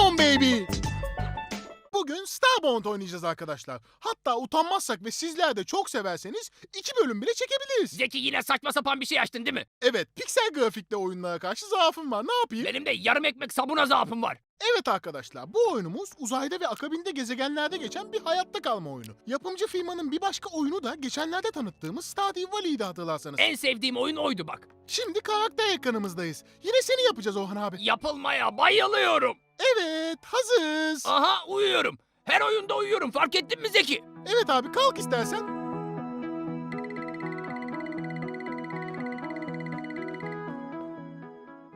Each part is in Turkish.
On baby. Bugün Starbound oynayacağız arkadaşlar. Hatta utanmazsak ve sizler de çok severseniz iki bölüm bile çekebiliriz. Zeki yine saçma sapan bir şey açtın değil mi? Evet, piksel grafikte oyunlara karşı zaafım var. Ne yapayım? Benim de yarım ekmek sabuna zaafım var. Evet arkadaşlar, bu oyunumuz uzayda ve akabinde gezegenlerde geçen bir hayatta kalma oyunu. Yapımcı firmanın bir başka oyunu da geçenlerde tanıttığımız Stardew Valley'di hatırlarsanız. En sevdiğim oyun oydu bak. Şimdi karakter ekranımızdayız. Yine seni yapacağız Orhan abi. Yapılmaya bayılıyorum. Evet, hazırız. Aha uyuyorum. Her oyunda uyuyorum fark ettin mi Zeki? Evet abi kalk istersen.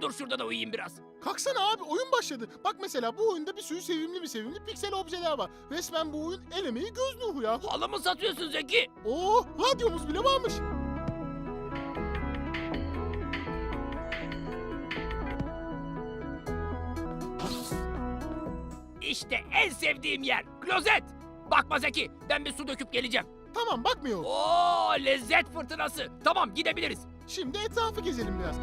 Dur şurada da uyuyayım biraz. Kalksana abi oyun başladı. Bak mesela bu oyunda bir sürü sevimli bir sevimli piksel objeler var. Resmen bu oyun el emeği göz nuru ya. Halı mı satıyorsun Zeki? Oo radyomuz bile varmış. İşte en sevdiğim yer. Klozet. Bakma Zeki ben bir su döküp geleceğim. Tamam bakmıyorum. Oo lezzet fırtınası. Tamam gidebiliriz. Şimdi etrafı gezelim biraz.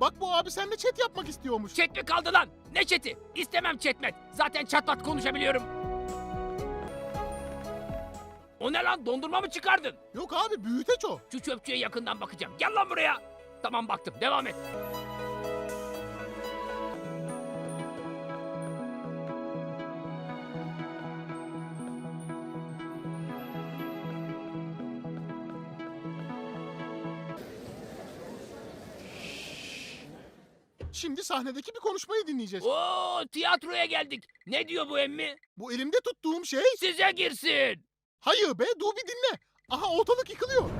Bak bu abi seninle chat yapmak istiyormuş. Çet mi kaldı lan? Ne çeti? İstemem çetmet. Zaten çatlat konuşabiliyorum. O ne lan dondurma mı çıkardın? Yok abi büyüteç o. Şu çöpçüye yakından bakacağım. Gel lan buraya. Tamam baktım devam et. Şimdi sahnedeki bir konuşmayı dinleyeceğiz. Oo tiyatroya geldik. Ne diyor bu emmi? Bu elimde tuttuğum şey... Size girsin. Hayır be dur bir dinle. Aha ortalık yıkılıyor.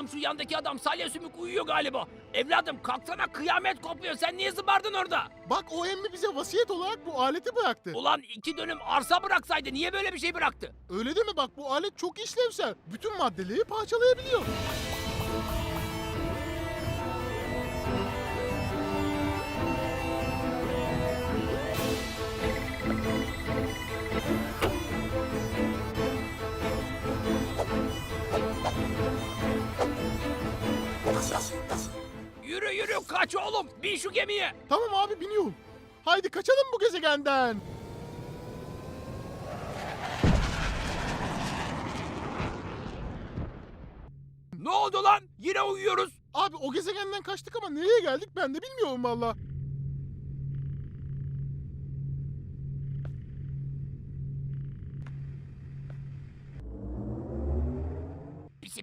Oğlum şu yandaki adam salya sümük uyuyor galiba. Evladım kalksana kıyamet kopuyor. Sen niye zıbardın orada? Bak o emmi bize vasiyet olarak bu aleti bıraktı. Ulan iki dönüm arsa bıraksaydı niye böyle bir şey bıraktı? Öyle deme bak bu alet çok işlevsel. Bütün maddeleri parçalayabiliyor. Yürü yürü kaç oğlum. Bin şu gemiye. Tamam abi biniyorum. Haydi kaçalım bu gezegenden. Ne oldu lan? Yine uyuyoruz. Abi o gezegenden kaçtık ama nereye geldik ben de bilmiyorum valla.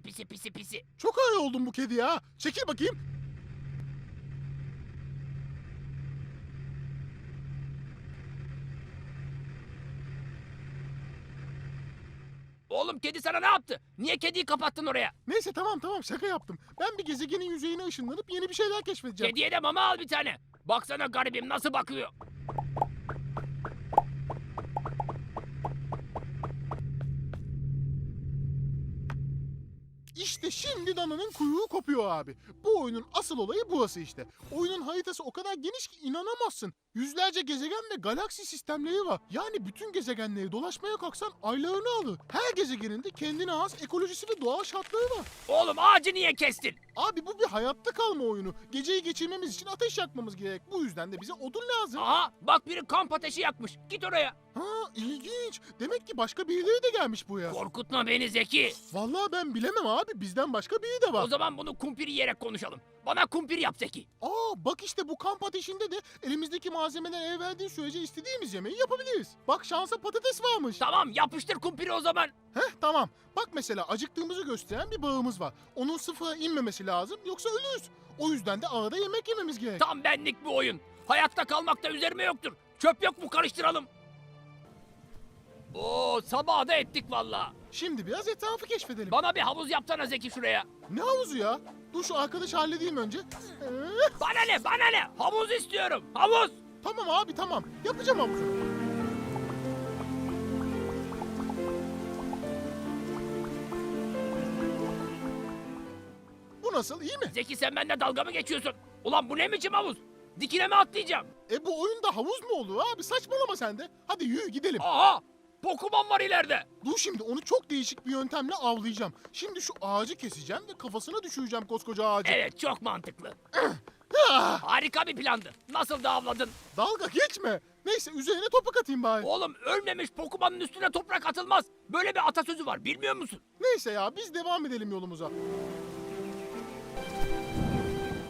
Pisi pisi pisi pisi. Çok ağır oldum bu kedi ya. Çekil bakayım. Oğlum kedi sana ne yaptı? Niye kediyi kapattın oraya? Neyse tamam tamam şaka yaptım. Ben bir gezegenin yüzeyine ışınlanıp yeni bir şeyler keşfedeceğim. Kediye de mama al bir tane. Baksana garibim nasıl bakıyor. İşte şimdi dananın kuyruğu kopuyor abi. Bu oyunun asıl olayı burası işte. Oyunun haritası o kadar geniş ki inanamazsın. Yüzlerce gezegen ve galaksi sistemleri var. Yani bütün gezegenleri dolaşmaya kalksan aylarını alır. Her gezegenin de kendine has ekolojisi ve doğal şartları var. Oğlum ağacı niye kestin? Abi bu bir hayatta kalma oyunu. Geceyi geçirmemiz için ateş yakmamız gerek. Bu yüzden de bize odun lazım. Aha bak biri kamp ateşi yakmış. Git oraya. Ha ilginç. Demek ki başka birileri de gelmiş buraya. Korkutma beni Zeki. Vallahi ben bilemem abi. Bizden başka biri de var. O zaman bunu kumpir yiyerek konuşalım. Bana kumpir yap Zeki. Aa bak işte bu kamp ateşinde de elimizdeki malzemeler el verdiği sürece istediğimiz yemeği yapabiliriz. Bak şansa patates varmış. Tamam yapıştır kumpiri o zaman. Heh tamam. Bak mesela acıktığımızı gösteren bir bağımız var. Onun sıfıra inmemesi lazım yoksa ölürüz. O yüzden de arada yemek yememiz gerek. Tam benlik bu oyun. Hayatta kalmakta üzerime yoktur. Çöp yok mu karıştıralım. Oo sabah da ettik valla. Şimdi biraz etrafı keşfedelim. Bana bir havuz yapsana Zeki şuraya. Ne havuzu ya? Dur şu arkadaş halledeyim önce. Bana ne bana ne? Havuz istiyorum. Havuz. tamam abi tamam. Yapacağım havuzu. Bu nasıl iyi mi? Zeki sen benimle dalga mı geçiyorsun? Ulan bu ne biçim havuz? Dikine mi atlayacağım? E bu oyunda havuz mu olur abi? Saçmalama sen de. Hadi yürü gidelim. Aha Pokemon var ileride. Dur şimdi onu çok değişik bir yöntemle avlayacağım. Şimdi şu ağacı keseceğim ve kafasına düşüreceğim koskoca ağacı. Evet çok mantıklı. Ah, Harika bir plandı. Nasıl da avladın? dalga geçme. Neyse üzerine toprak atayım bari. Oğlum ölmemiş Pokemon'un üstüne toprak atılmaz. Böyle bir atasözü var bilmiyor musun? Neyse ya biz devam edelim yolumuza.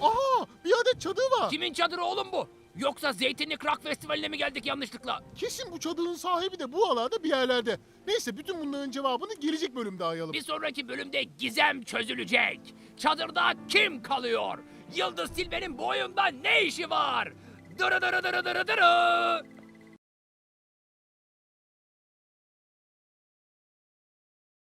Aha bir adet çadır var. Kimin çadırı oğlum bu? Yoksa Zeytinlik Rock Festivali'ne mi geldik yanlışlıkla? Kesin bu çadırın sahibi de bu alanda bir yerlerde. Neyse bütün bunların cevabını gelecek bölümde arayalım. Bir sonraki bölümde gizem çözülecek. Çadırda kim kalıyor? Yıldız Silbe'nin boyunda ne işi var? Dırı dırı dırı dırı dırı.